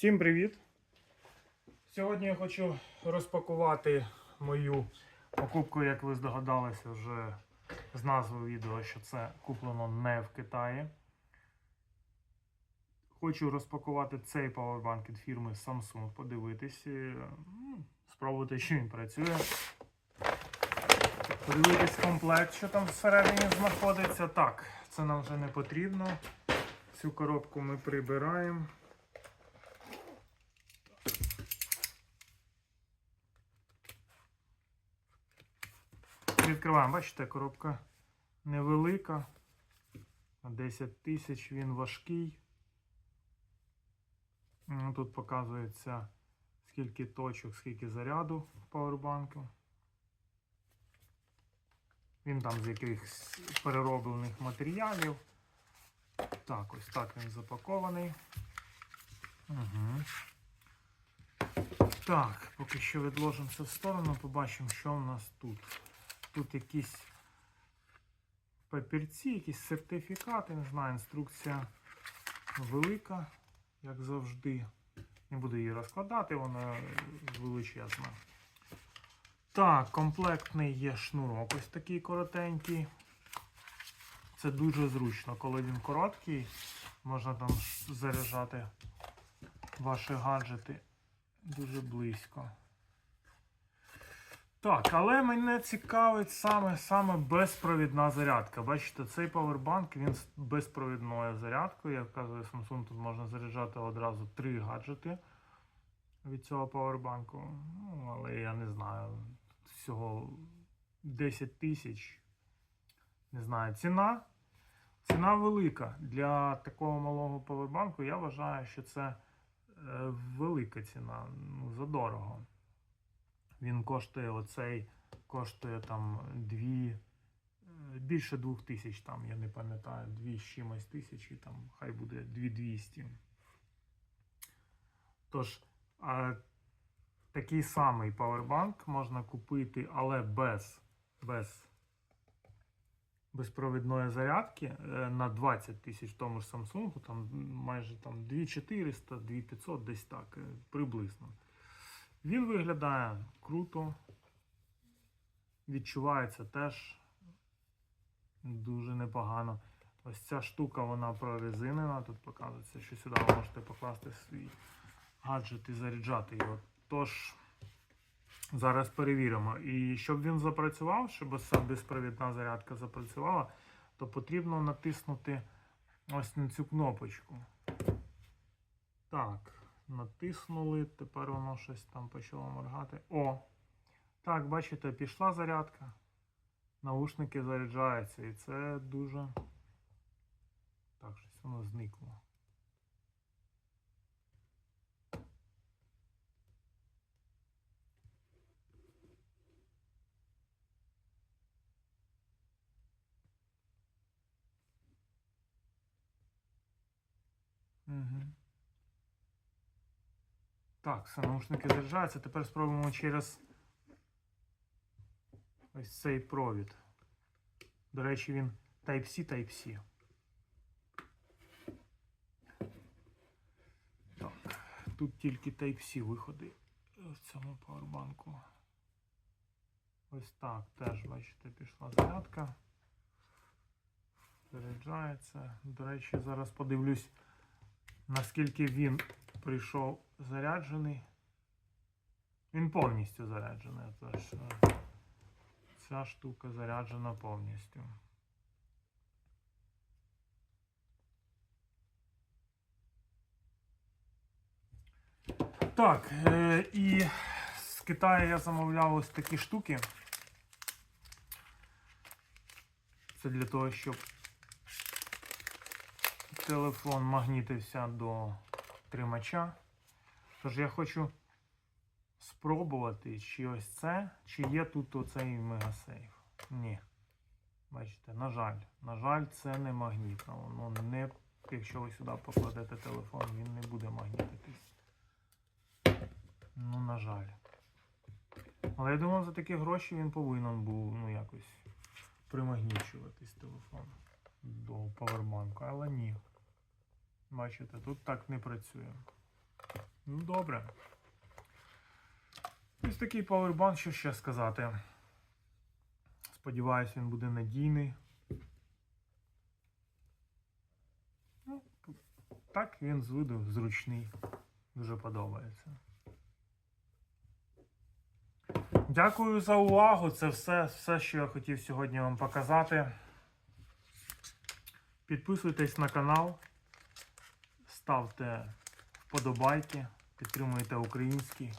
Всім привіт! Сьогодні я хочу розпакувати мою покупку, як ви здогадалися вже з назви відео, що це куплено не в Китаї. Хочу розпакувати цей павербанк від фірми Samsung, подивитись, е, ну, спробувати, що він працює. Подивитись комплект, що там всередині знаходиться. Так, це нам вже не потрібно. Цю коробку ми прибираємо. Відкриваємо, бачите, коробка невелика. На 10 тисяч він важкий. Ну, Тут показується скільки точок, скільки заряду в павербанку. Він там з якихось перероблених матеріалів. Так, ось так він запакований. Угу. Так, поки що відложимо це в сторону, побачимо, що у нас тут. Тут якісь папірці, якісь сертифікати, не знаю, інструкція велика, як завжди. Не буду її розкладати, вона величезна. Так, комплектний є шнурок, ось такий коротенький. Це дуже зручно, коли він короткий, можна там заряджати ваші гаджети дуже близько. Так, але мене цікавить саме саме безпровідна зарядка. Бачите, цей павербанк він з безпровідною зарядкою. Як вказує Samsung, тут можна заряджати одразу три гаджети від цього павербанку. Ну, але я не знаю. Всього 10 тисяч. Не знаю, ціна. Ціна велика. Для такого малого павербанку я вважаю, що це е, велика ціна. Ну, задорого. Він коштує оцей, коштує там дві, е, більше двох тисяч, там, я не пам'ятаю, дві з чимось тисячі, там хай буде 2200. Тож, а, такий самий павербанк можна купити, але без, без безпровідної зарядки е, на 20 тисяч тому ж Samsung, там майже там 2400, 2500, десь так, е, приблизно. Він виглядає круто. Відчувається теж дуже непогано. Ось ця штука вона прорезинена. Тут показується, що сюди ви можете покласти свій гаджет і заряджати його. Тож, зараз перевіримо. І щоб він запрацював, щоб ця безпровідна зарядка запрацювала, то потрібно натиснути ось на цю кнопочку. Так натиснули, тепер воно щось там почало моргати. О! Так, бачите, пішла зарядка. Наушники заряджаються. І це дуже. Так, щось воно зникло. Угу. Так, все, наушники заряджаються. Тепер спробуємо через ось цей провід. До речі, він Type-C, Type-C. Так, тут тільки Type-C виходи в цьому павербанку. Ось так, теж, бачите, пішла зарядка. Заряджається. До речі, зараз подивлюсь, наскільки він прийшов заряджений. Він повністю заряджений. Тож ця штука заряджена повністю. Так, е, і з Китаю я замовляв ось такі штуки. Це для того, щоб телефон магнітився до тримача. Тож я хочу спробувати, чи ось це, чи є тут оцей мегасейф. Ні. Бачите, на жаль, на жаль, це не магнітно. Воно не, якщо ви сюди покладете телефон, він не буде магнітитись. Ну, на жаль. Але я думав, за такі гроші він повинен був ну, якось примагнічуватись телефон до павербанку, але ні. Бачите, тут так не працює. Ну, добре. Ось такий павербанк, що ще сказати. Сподіваюсь, він буде надійний. Ну, так він з виду зручний. Дуже подобається. Дякую за увагу. Це все, все, що я хотів сьогодні вам показати. Підписуйтесь на канал, ставте вподобайки, підтримуйте українські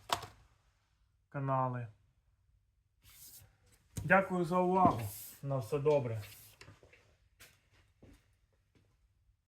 канали. Дякую за увагу. На все добре.